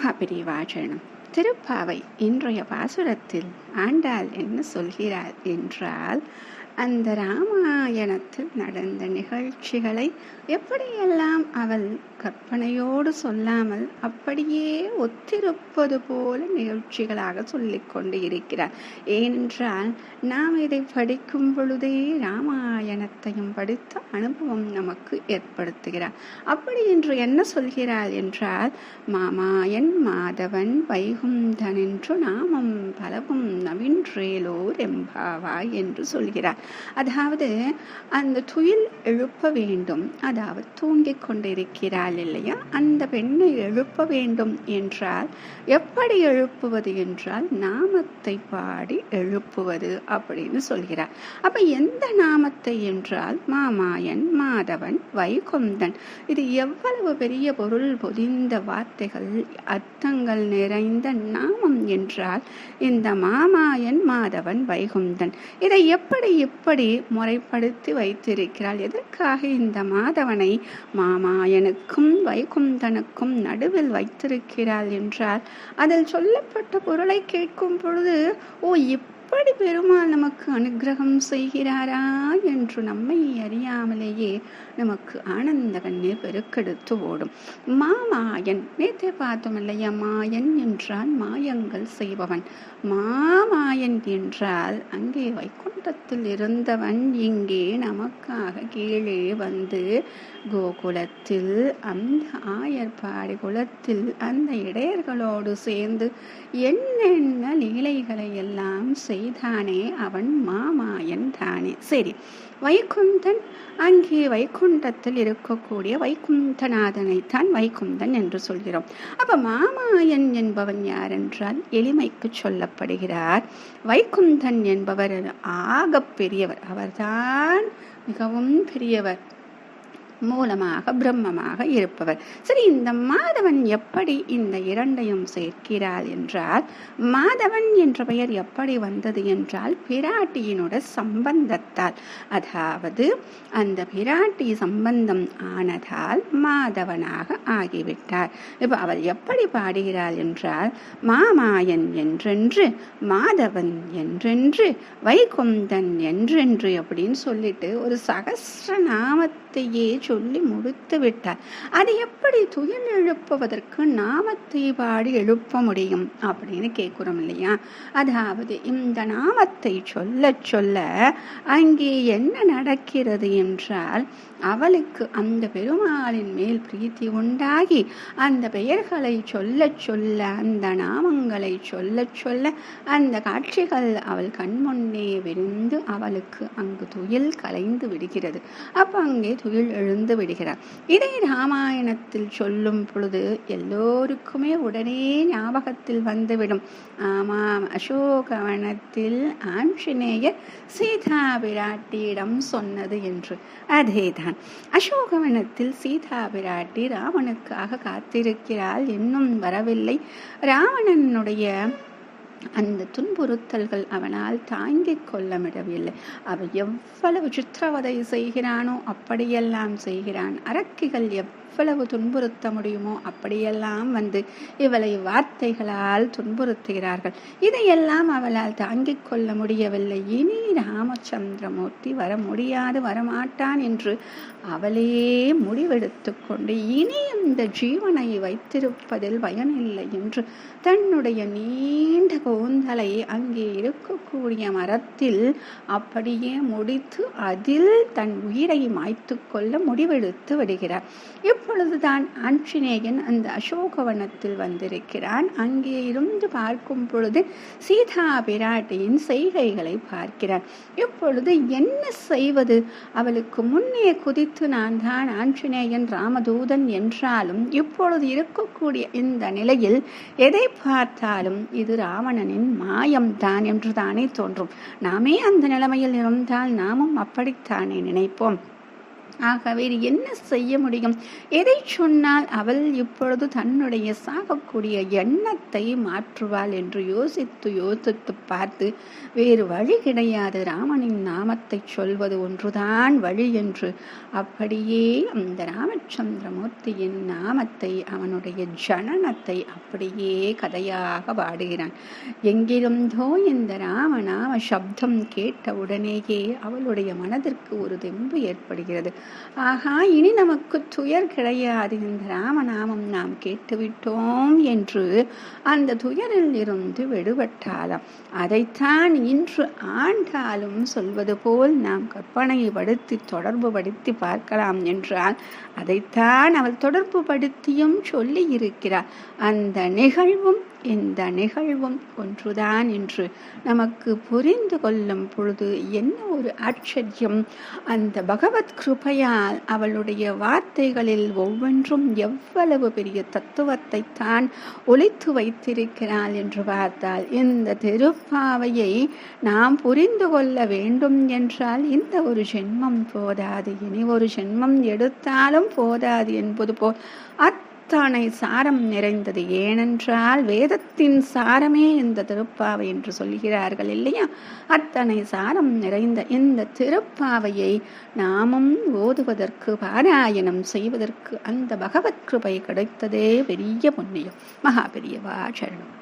மகாபிரிவாச்சரணம். திருப்பாவை இன்றைய பாசுரத்தில் ஆண்டாள் என்ன சொல்கிறாள் என்றால் அந்த ராமாயணத்தில் நடந்த நிகழ்ச்சிகளை எப்படியெல்லாம் அவள் கற்பனையோடு சொல்லாமல் அப்படியே ஒத்திருப்பது போல நிகழ்ச்சிகளாக சொல்லிக்கொண்டு இருக்கிறார். ஏனென்றால் நாம் இதை படிக்கும் பொழுதே ராமாயணத்தையும் படித்த அனுபவம் நமக்கு ஏற்படுத்துகிறார். அப்படி என்று என்ன சொல்கிறாள் என்றால் மாமாயன் மாதவன் வைகுந்தன் என்று நாமம் பலவும் நவின்றேலோர் எம்பாவாய் என்று சொல்கிறார். அதாவது அந்த துயில் எழுப்ப வேண்டும். அதாவது தூங்கிக் கொண்டிருக்கிறாள் இல்லையா? அந்த பெண்ணை எழுப்ப வேண்டும் என்றால் எப்படி எழுப்புவது என்றால் நாமத்தை பாடி எழுப்புவது அப்படின்னு சொல்கிறார். அப்ப எந்த நாமத்தை என்றால் மாமாயன் மாதவன் வைகுந்தன் இது எவ்வளவு பெரிய பொருள் பொதிந்த வார்த்தைகள் அர்த்தங்கள் நிறைந்த நாமம் என்றால் இந்த மாமாயன் மாதவன் வைகுந்தன் இதை எப்படி இப்படி முறைப்படுத்தி வைத்திருக்கிறாள். எதற்காக இந்த மாதவனை மாமாயனுக்கும் வைகுந்தனுக்கும் நடுவில் வைத்திருக்கிறாள் என்றால் அதில் சொல்லப்பட்ட பொருளை கேட்கும் பொழுது ஓ எப்படி பெருமாள் நமக்கு அனுகிரகம் செய்கிறாரா என்று நம்மை அறியாமலேயே நமக்கு ஆனந்த கண்ணீர் பெருக்கெடுத்து ஓடும். மாமாயன் நேற்றே பார்த்தோம் இல்லையா? மாயன் என்றால் மாயங்கள் செய்பவன். மாமாயன் என்றால் அங்கே வைகுண்டத்தில் இருந்தவன். இங்கே நமக்காக கீழே வந்து கோகுலத்தில் அந்த ஆயர்பாடி குலத்தில் அந்த இடையர்களோடு சேர்ந்து என்னென்ன லீலைகளை எல்லாம் செய்தானே அவன் மாமாயன் தானே. சரி வைகுந்தன் அங்கே வைகுண்டத்தில் இருக்கக்கூடிய வைகுந்தநாதனைத்தான் வைகுந்தன் என்று சொல்கிறோம். அப்ப மாமாயன் என்பவன் யார் என்றால் எளிமைக்கு சொல்லப்படுகிறார். வைகுந்தன் என்பவர் ஆக பெரியவர். அவர்தான் மிகவும் பெரியவர். மூலமாக பிரம்மமாக இருப்பவர். சரி இந்த மாதவன் எப்படி இந்த இரண்டையும் சேர்க்கிறார் என்றால் மாதவன் என்ற பெயர் எப்படி வந்தது என்றால் பிராட்டியினோட சம்பந்தத்தால். அதாவது அந்த பிராட்டி சம்பந்தம் ஆனதால் மாதவனாக ஆகிவிட்டார். இப்போ அவள் எப்படி பாடுகிறாள் என்றால் மாமாயன் என்றென்று மாதவன் என்றென்று வைகுந்தன் என்றென்று அப்படின்னு சொல்லிட்டு ஒரு சகசிர நாமத்தையே சொல்லி முடித்து விட்டார். அது எப்படி துயில் எழுப்புவதற்கு நாமத்தை பாடி எழுப்ப முடியும் அப்படின்னு கேட்குறோம் இல்லையா அதாவது இந்த நாமத்தை சொல்ல சொல்ல அங்கே என்ன நடக்கிறது என்றால் அவளுக்கு அந்த பெருமாளின் மேல் பிரீத்தி உண்டாகி அந்த பெயர்களை சொல்ல சொல்ல அந்த நாமங்களை சொல்ல சொல்ல அந்த காட்சிகள் அவள் கண்முன்னே விரிந்து அவளுக்கு அங்கு துயில் கலைந்து விடுகிறது. அப்போ அங்கே துயில் எழுந்து விடுகிறார். இதை ராமாயணத்தில் சொல்லும் பொழுது எல்லோருக்குமே உடனே ஞாபகத்தில் வந்துவிடும். ஆமாம் அசோகவனத்தில் ஆஞ்சநேயர் சீதா பிராட்டியிடம் சொன்னது என்று. அதேதான். அசோகவனத்தில் சீதா பிராட்டி ராவனுக்காக காத்திருக்கிறாள் இன்னும் வரவில்லை. ராவணனுடைய அந்த துன்புறுத்தல்கள் அவனால் தாங்கிக் கொள்ள விடவில்லை. அவன் எவ்வளவு சித்திரவதை செய்கிறானோ அப்படியெல்லாம் செய்கிறான். அரக்கிகள் எவ்வளவு துன்புறுத்த முடியுமோ அப்படியெல்லாம் வந்து இவளை வார்த்தைகளால் துன்புறுத்துகிறார்கள். இதையெல்லாம் அவளால் தாங்கிக் கொள்ள முடியவில்லை. இனி ராமச்சந்திரமூர்த்தி வர முடியாது வரமாட்டான் என்று அவளே முடிவெடுத்து கொண்டு இனி இந்த ஜீவனை வைத்திருப்பதில் பயனில்லை என்று தன்னுடைய நீண்ட கூந்தலை அங்கே இருக்கக்கூடிய மரத்தில் அப்படியே முடித்து அதில் தன் உயிரை மாய்த்து கொள்ள முடிவெடுத்து விடுகிறார். இப்பொழுதுதான் ஆஞ்சநேயன் அந்த அசோகவனத்தில் வந்திருக்கிறான். அங்கே இருந்து பார்க்கும் பொழுது சீதா பிராட்டியின் செய்கைகளை பார்க்கிறான் இப்பொழுது என்ன செய்வது? அவளுக்கு முன்னே குதித்து நான் தான் ஆஞ்சநேயன் ராமதூதன் என்றாலும் இப்பொழுது இருக்கக்கூடிய இந்த நிலையில் எதை பார்த்தாலும் இது ராவணனின் மாயம்தான் என்று தானே தோன்றும். நாமே அந்த நிலைமையில் இருந்தால் நாமும் அப்படித்தானே நினைப்போம். ஆகவே என்ன செய்ய முடியும்? எதை சொன்னால் அவள் இப்பொழுது தன்னுடைய சாகக்கூடிய எண்ணத்தை மாற்றுவாள் என்று யோசித்து யோசித்து பார்த்து வேறு வழி கிடையாது. ராமனின் நாமத்தை சொல்வது ஒன்றுதான் வழி என்று. அப்படியே அந்த ராமச்சந்திரமூர்த்தியின் நாமத்தை அவனுடைய ஜனனத்தை அப்படியே கதையாக பாடுகிறான். எங்கிருந்தோ இந்த ராமநாம சப்தம் கேட்ட உடனேயே அவளுடைய மனதிற்கு ஒரு தெம்பு ஏற்படுகிறது. ஆகா இனி நமக்கு துயர் கிடையாது இந்த ராமநாமம் நாம் கேட்டுவிட்டோம் என்று அந்த துயரில் இருந்து விடுபட்டாலாம் அதைத்தான் இன்று ஆண்டாலும் சொல்வது போல் நாம் கற்பனைப்படுத்தி தொடர்பு படுத்தி பார்க்கலாம் என்றால் அதைத்தான் அவள் தொடர்பு படுத்தியும் சொல்லி இருக்கிறார் அந்த நிகழ்வும் இந்த நிகழ்வும் ஒன்றுதான் என்று நமக்கு புரிந்து கொள்ளும் பொழுது என்ன ஒரு ஆச்சரியம். அந்த பகவத் ஆகையால் அவளுடைய வார்த்தைகளில் ஒவ்வொன்றும் எவ்வளவு பெரிய தத்துவத்தை தான் ஒழித்து வைத்திருக்கிறாள் என்று பார்த்தால் இந்த திருப்பாவையை நாம் புரிந்து கொள்ள வேண்டும் என்றால் இந்த ஒரு ஜென்மம் போதாது. இனி ஒரு ஜென்மம் எடுத்தாலும் போதாது என்பது போல் அத் அத்தனை சாரம் நிறைந்தது ஏனென்றால் வேதத்தின் சாரமே இந்த திருப்பாவை என்று சொல்கிறார்கள் இல்லையா? அத்தனை சாரம் நிறைந்த இந்த திருப்பாவையை நாமும் ஓதுவதற்கு பாராயணம் செய்வதற்கு அந்த பகவத் கிருபை கிடைத்ததே பெரிய புண்ணியம். மகா பெரியவா சரணம்.